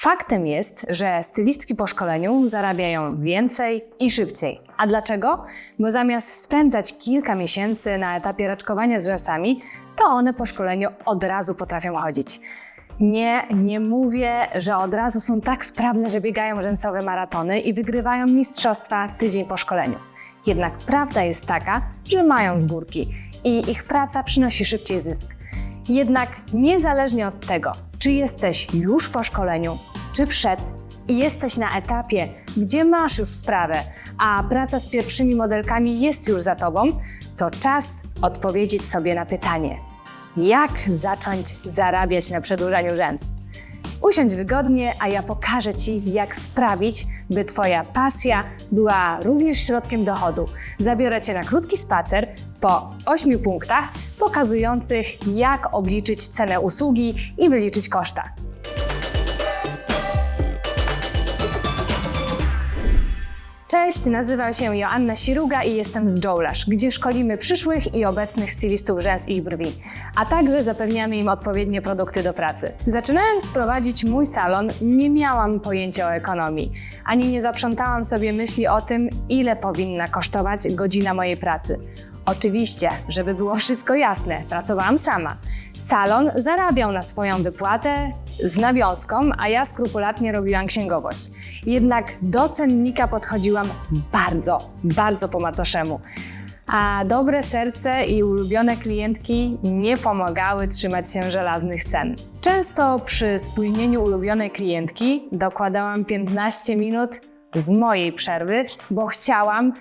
Faktem jest, że stylistki po szkoleniu zarabiają więcej i szybciej. A dlaczego? Bo zamiast spędzać kilka miesięcy na etapie raczkowania z rzęsami, to one po szkoleniu od razu potrafią chodzić. Nie, nie mówię, że od razu są tak sprawne, że biegają rzęsowe maratony i wygrywają mistrzostwa tydzień po szkoleniu. Jednak prawda jest taka, że mają z górki i ich praca przynosi szybciej zysk. Jednak niezależnie od tego, czy jesteś już po szkoleniu, czy przed i jesteś na etapie, gdzie masz już wprawę, a praca z pierwszymi modelkami jest już za tobą, to czas odpowiedzieć sobie na pytanie: jak zacząć zarabiać na przedłużaniu rzęs? Usiądź wygodnie, a ja pokażę Ci, jak sprawić, by Twoja pasja była również środkiem dochodu. Zabiorę Cię na krótki spacer po 8 punktach pokazujących, jak obliczyć cenę usługi i wyliczyć koszta. Cześć, nazywam się Joanna Siruga i jestem z Joulash, gdzie szkolimy przyszłych i obecnych stylistów i brwi, a także zapewniamy im odpowiednie produkty do pracy. Zaczynając prowadzić mój salon, nie miałam pojęcia o ekonomii, ani nie zaprzątałam sobie myśli o tym, ile powinna kosztować godzina mojej pracy. Oczywiście, żeby było wszystko jasne, pracowałam sama. Salon zarabiał na swoją wypłatę z nawiązką, a ja skrupulatnie robiłam księgowość. Jednak do cennika podchodziłam bardzo, bardzo po macoszemu. A dobre serce i ulubione klientki nie pomagały trzymać się żelaznych cen. Często przy spóźnieniu ulubionej klientki dokładałam 15 minut z mojej przerwy, bo chciałam,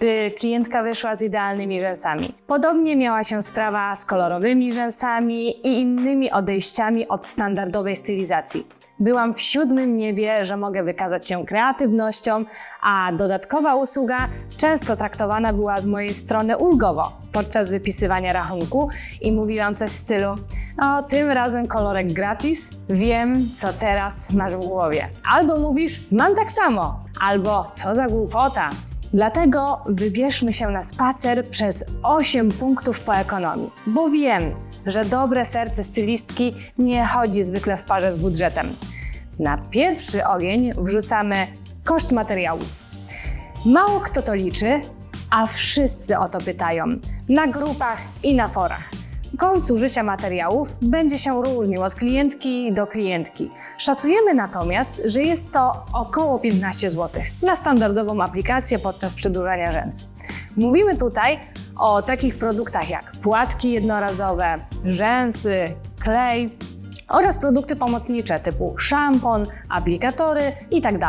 by klientka wyszła z idealnymi rzęsami. Podobnie miała się sprawa z kolorowymi rzęsami i innymi odejściami od standardowej stylizacji. Byłam w siódmym niebie, że mogę wykazać się kreatywnością, a dodatkowa usługa często traktowana była z mojej strony ulgowo podczas wypisywania rachunku i mówiłam coś w stylu: No, tym razem kolorek gratis, wiem, co teraz masz w głowie. Albo mówisz: Mam tak samo, albo co za głupota. Dlatego wybierzmy się na spacer przez 8 punktów po ekonomii, bo wiem, że dobre serce stylistki nie chodzi zwykle w parze z budżetem. Na pierwszy ogień wrzucamy koszt materiałów. Mało kto to liczy, a wszyscy o to pytają na grupach i na forach. Koszt zużycia materiałów będzie się różnił od klientki do klientki. Szacujemy natomiast, że jest to około 15 zł na standardową aplikację podczas przedłużania rzęs. Mówimy tutaj o takich produktach jak płatki jednorazowe, rzęsy, klej oraz produkty pomocnicze typu szampon, aplikatory itd.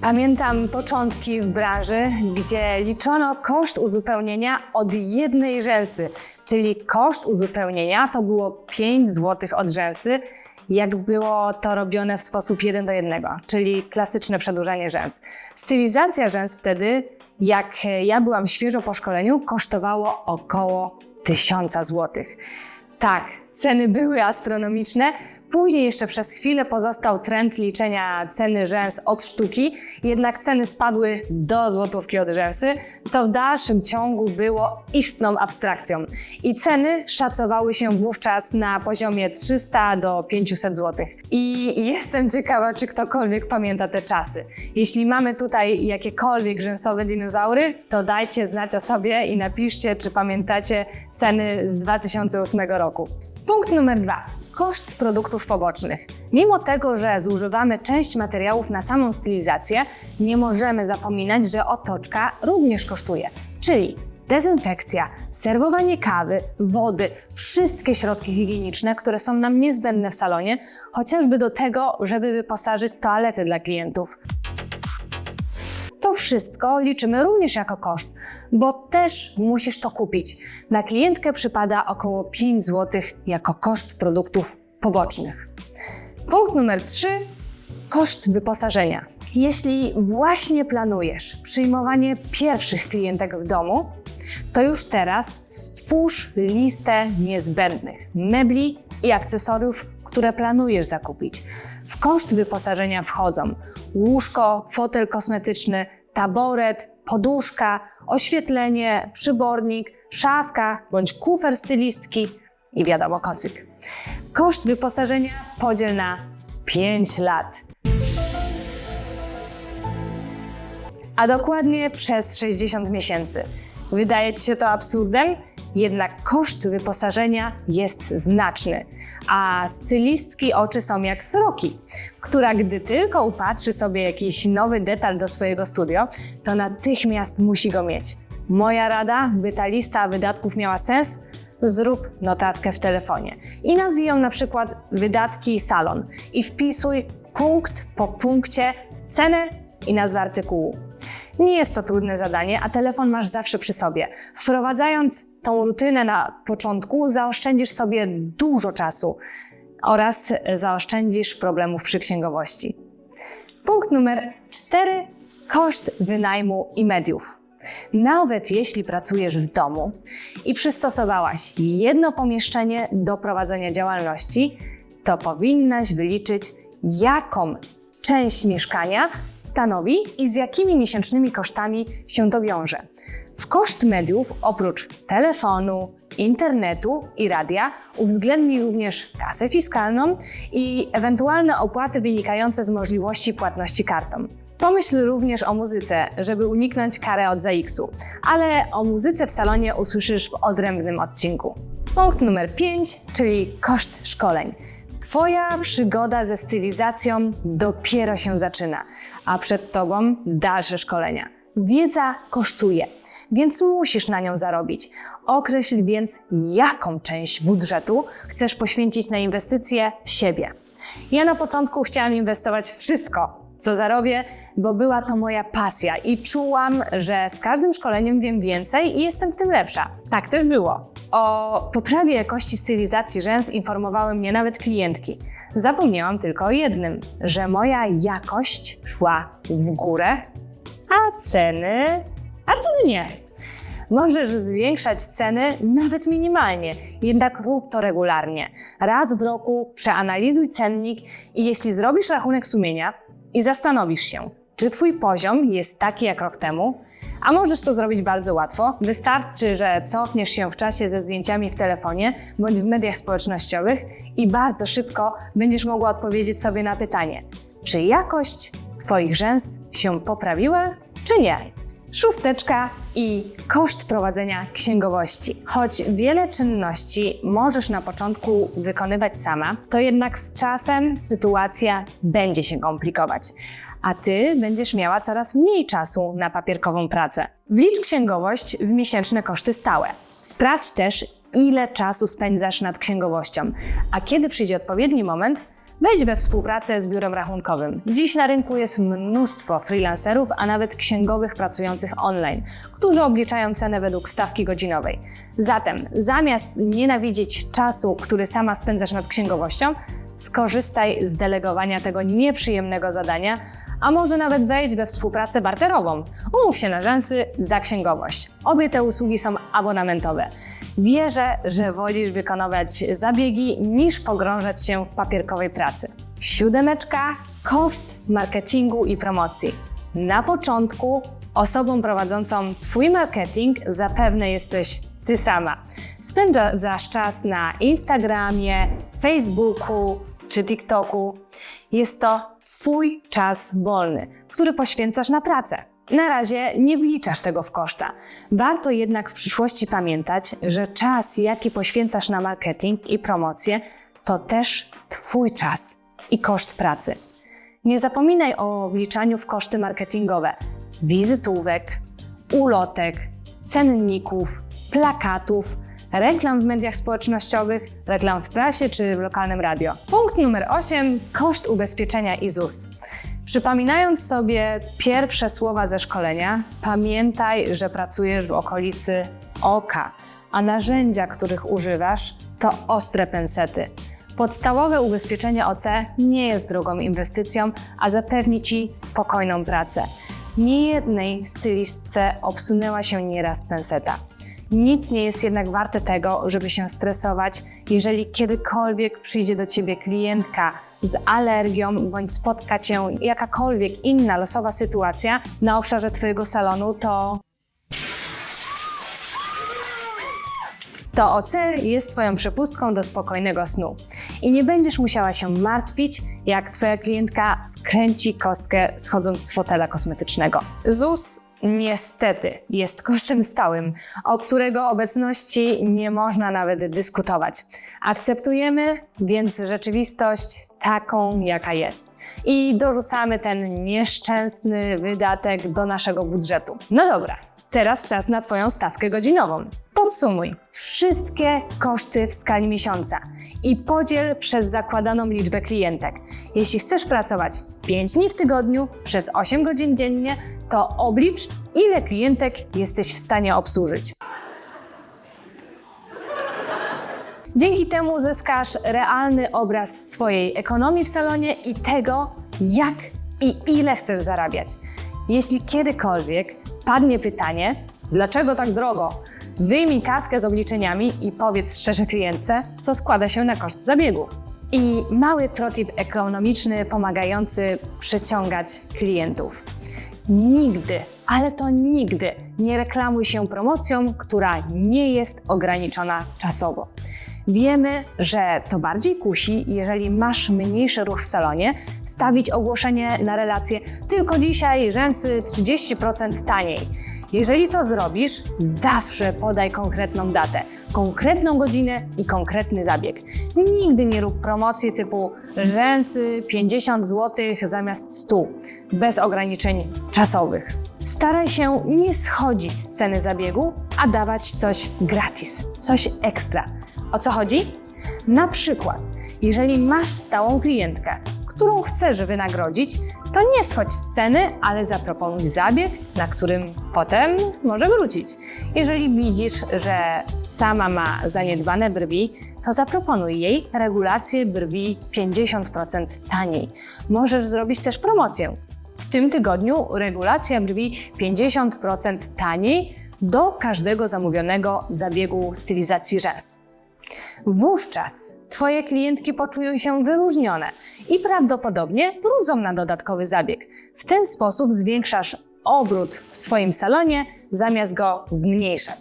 Pamiętam początki w branży, gdzie liczono koszt uzupełnienia od jednej rzęsy, czyli koszt uzupełnienia to było 5 zł od rzęsy, jak było to robione w sposób jeden do jednego, czyli klasyczne przedłużanie rzęs. Stylizacja rzęs wtedy, jak ja byłam świeżo po szkoleniu, kosztowało około 1000 zł. Tak, ceny były astronomiczne. Później jeszcze przez chwilę pozostał trend liczenia ceny rzęs od sztuki, jednak ceny spadły do złotówki od rzęsy, co w dalszym ciągu było istną abstrakcją. I ceny szacowały się wówczas na poziomie 300 do 500 zł. I jestem ciekawa, czy ktokolwiek pamięta te czasy. Jeśli mamy tutaj jakiekolwiek rzęsowe dinozaury, to dajcie znać o sobie i napiszcie, czy pamiętacie ceny z 2008 roku. Punkt numer dwa. Koszt produktów pobocznych. Mimo tego, że zużywamy część materiałów na samą stylizację, nie możemy zapominać, że otoczka również kosztuje. Czyli dezynfekcja, serwowanie kawy, wody, wszystkie środki higieniczne, które są nam niezbędne w salonie, chociażby do tego, żeby wyposażyć toalety dla klientów. Wszystko liczymy również jako koszt, bo też musisz to kupić. Na klientkę przypada około 5 zł jako koszt produktów pobocznych. Punkt numer 3. Koszt wyposażenia. Jeśli właśnie planujesz przyjmowanie pierwszych klientek w domu, to już teraz stwórz listę niezbędnych mebli i akcesoriów, które planujesz zakupić. W koszt wyposażenia wchodzą łóżko, fotel kosmetyczny, taboret, poduszka, oświetlenie, przybornik, szafka bądź kufer stylistki i wiadomo kocyk. Koszt wyposażenia podziel na 5 lat. A dokładnie przez 60 miesięcy. Wydaje Ci się to absurdem? Jednak koszt wyposażenia jest znaczny, a stylistki oczy są jak sroki, która gdy tylko upatrzy sobie jakiś nowy detal do swojego studio, to natychmiast musi go mieć. Moja rada, by ta lista wydatków miała sens, zrób notatkę w telefonie i nazwij ją na przykład wydatki salon i wpisuj punkt po punkcie cenę i nazwę artykułu. Nie jest to trudne zadanie, a telefon masz zawsze przy sobie. Wprowadzając tą rutynę na początku, zaoszczędzisz sobie dużo czasu oraz zaoszczędzisz problemów przy księgowości. Punkt numer 4. Koszt wynajmu i mediów. Nawet jeśli pracujesz w domu i przystosowałaś jedno pomieszczenie do prowadzenia działalności, to powinnaś wyliczyć, jaką część mieszkania stanowi i z jakimi miesięcznymi kosztami się to wiąże. W koszt mediów oprócz telefonu, internetu i radia uwzględnij również kasę fiskalną i ewentualne opłaty wynikające z możliwości płatności kartą. Pomyśl również o muzyce, żeby uniknąć kary od ZX-u, ale o muzyce w salonie usłyszysz w odrębnym odcinku. Punkt numer 5, czyli koszt szkoleń. Twoja przygoda ze stylizacją dopiero się zaczyna, a przed Tobą dalsze szkolenia. Wiedza kosztuje, więc musisz na nią zarobić. Określ więc, jaką część budżetu chcesz poświęcić na inwestycje w siebie. Ja na początku chciałam inwestować wszystko, co zarobię, bo była to moja pasja i czułam, że z każdym szkoleniem wiem więcej i jestem w tym lepsza. Tak też było. O poprawie jakości stylizacji rzęs informowały mnie nawet klientki. Zapomniałam tylko o jednym, że moja jakość szła w górę, a ceny, a ceny nie. Możesz zwiększać ceny nawet minimalnie, jednak rób to regularnie. Raz w roku przeanalizuj cennik i jeśli zrobisz rachunek sumienia i zastanowisz się, czy Twój poziom jest taki jak rok temu, a możesz to zrobić bardzo łatwo. Wystarczy, że cofniesz się w czasie ze zdjęciami w telefonie bądź w mediach społecznościowych i bardzo szybko będziesz mogła odpowiedzieć sobie na pytanie, czy jakość Twoich rzęs się poprawiła, czy nie. Szósteczka i koszt prowadzenia księgowości. Choć wiele czynności możesz na początku wykonywać sama, to jednak z czasem sytuacja będzie się komplikować, a ty będziesz miała coraz mniej czasu na papierkową pracę. Wlicz księgowość w miesięczne koszty stałe. Sprawdź też, ile czasu spędzasz nad księgowością, a kiedy przyjdzie odpowiedni moment, Wejdź we współpracę z biurem rachunkowym. Dziś na rynku jest mnóstwo freelancerów, a nawet księgowych pracujących online, którzy obliczają cenę według stawki godzinowej. Zatem zamiast nienawidzieć czasu, który sama spędzasz nad księgowością, skorzystaj z delegowania tego nieprzyjemnego zadania, a może nawet wejdź we współpracę barterową. Umów się na rzęsy za księgowość. Obie te usługi są abonamentowe. Wierzę, że wolisz wykonywać zabiegi niż pogrążać się w papierkowej pracy. Siódemeczka koszt marketingu i promocji. Na początku osobą prowadzącą Twój marketing zapewne jesteś Ty sama. Spędzasz czas na Instagramie, Facebooku czy TikToku. Jest to Twój czas wolny, który poświęcasz na pracę. Na razie nie wliczasz tego w koszta. Warto jednak w przyszłości pamiętać, że czas, jaki poświęcasz na marketing i promocję, to też Twój czas i koszt pracy. Nie zapominaj o wliczaniu w koszty marketingowe wizytówek, ulotek, cenników, plakatów, reklam w mediach społecznościowych, reklam w prasie czy w lokalnym radio. Punkt numer 8. Koszt ubezpieczenia i ZUS. Przypominając sobie pierwsze słowa ze szkolenia, pamiętaj, że pracujesz w okolicy oka, a narzędzia, których używasz, to ostre pensety. Podstawowe ubezpieczenie OC nie jest drogą inwestycją, a zapewni Ci spokojną pracę. Niejednej stylistce obsunęła się nieraz penseta. Nic nie jest jednak warte tego, żeby się stresować, jeżeli kiedykolwiek przyjdzie do ciebie klientka z alergią bądź spotka cię jakakolwiek inna losowa sytuacja na obszarze Twojego salonu, to To OC jest Twoją przepustką do spokojnego snu. I nie będziesz musiała się martwić, jak Twoja klientka skręci kostkę schodząc z fotela kosmetycznego. ZUS niestety jest kosztem stałym, o którego obecności nie można nawet dyskutować. Akceptujemy więc rzeczywistość taką, jaka jest. I dorzucamy ten nieszczęsny wydatek do naszego budżetu. No dobra, teraz czas na Twoją stawkę godzinową. Podsumuj wszystkie koszty w skali miesiąca i podziel przez zakładaną liczbę klientek. Jeśli chcesz pracować 5 dni w tygodniu przez 8 godzin dziennie, to oblicz, ile klientek jesteś w stanie obsłużyć. Dzięki temu zyskasz realny obraz swojej ekonomii w salonie i tego, jak i ile chcesz zarabiać. Jeśli kiedykolwiek padnie pytanie, dlaczego tak drogo, wyjmij kartkę z obliczeniami i powiedz szczerze klientce, co składa się na koszt zabiegu. I mały protip ekonomiczny pomagający przyciągać klientów. Nigdy, ale to nigdy nie reklamuj się promocją, która nie jest ograniczona czasowo. Wiemy, że to bardziej kusi, jeżeli masz mniejszy ruch w salonie, wstawić ogłoszenie na relację tylko dzisiaj rzęsy 30% taniej. Jeżeli to zrobisz, zawsze podaj konkretną datę, konkretną godzinę i konkretny zabieg. Nigdy nie rób promocji typu rzęsy 50 zł zamiast 100, bez ograniczeń czasowych. Staraj się nie schodzić z ceny zabiegu, a dawać coś gratis, coś ekstra. O co chodzi? Na przykład, jeżeli masz stałą klientkę, którą chcesz wynagrodzić, to nie schodź z ceny, ale zaproponuj zabieg, na którym potem może wrócić. Jeżeli widzisz, że sama ma zaniedbane brwi, to zaproponuj jej regulację brwi 50% taniej. Możesz zrobić też promocję. W tym tygodniu regulacja brwi 50% taniej do każdego zamówionego zabiegu stylizacji rzęs. Wówczas Twoje klientki poczują się wyróżnione i prawdopodobnie wrócą na dodatkowy zabieg. W ten sposób zwiększasz obrót w swoim salonie zamiast go zmniejszać.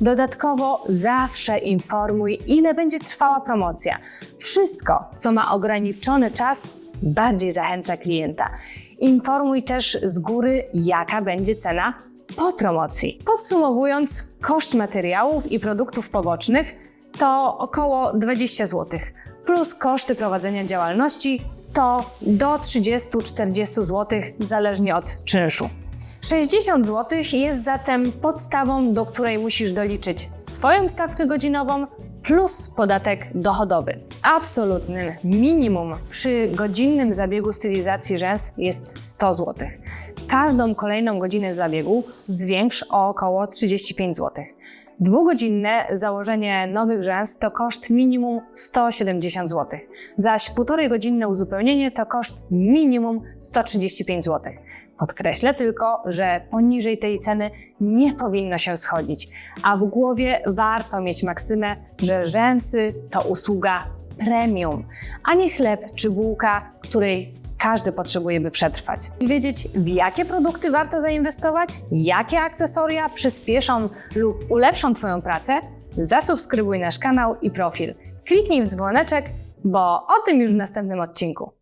Dodatkowo zawsze informuj, ile będzie trwała promocja. Wszystko, co ma ograniczony czas, bardziej zachęca klienta. Informuj też z góry, jaka będzie cena po promocji. Podsumowując, koszt materiałów i produktów pobocznych to około 20 zł, plus koszty prowadzenia działalności to do 30-40 zł, zależnie od czynszu. 60 zł jest zatem podstawą, do której musisz doliczyć swoją stawkę godzinową plus podatek dochodowy. Absolutnym minimum przy godzinnym zabiegu stylizacji rzęs jest 100 zł. Każdą kolejną godzinę zabiegu zwiększ o około 35 zł. Dwugodzinne założenie nowych rzęs to koszt minimum 170 zł, zaś półtorej godzinne uzupełnienie to koszt minimum 135 zł. Podkreślę tylko, że poniżej tej ceny nie powinno się schodzić, a w głowie warto mieć maksymę, że rzęsy to usługa premium, a nie chleb czy bułka, której każdy potrzebuje, by przetrwać. Wiedzieć, w jakie produkty warto zainwestować, jakie akcesoria przyspieszą lub ulepszą Twoją pracę? Zasubskrybuj nasz kanał i profil. Kliknij w dzwoneczek, bo o tym już w następnym odcinku.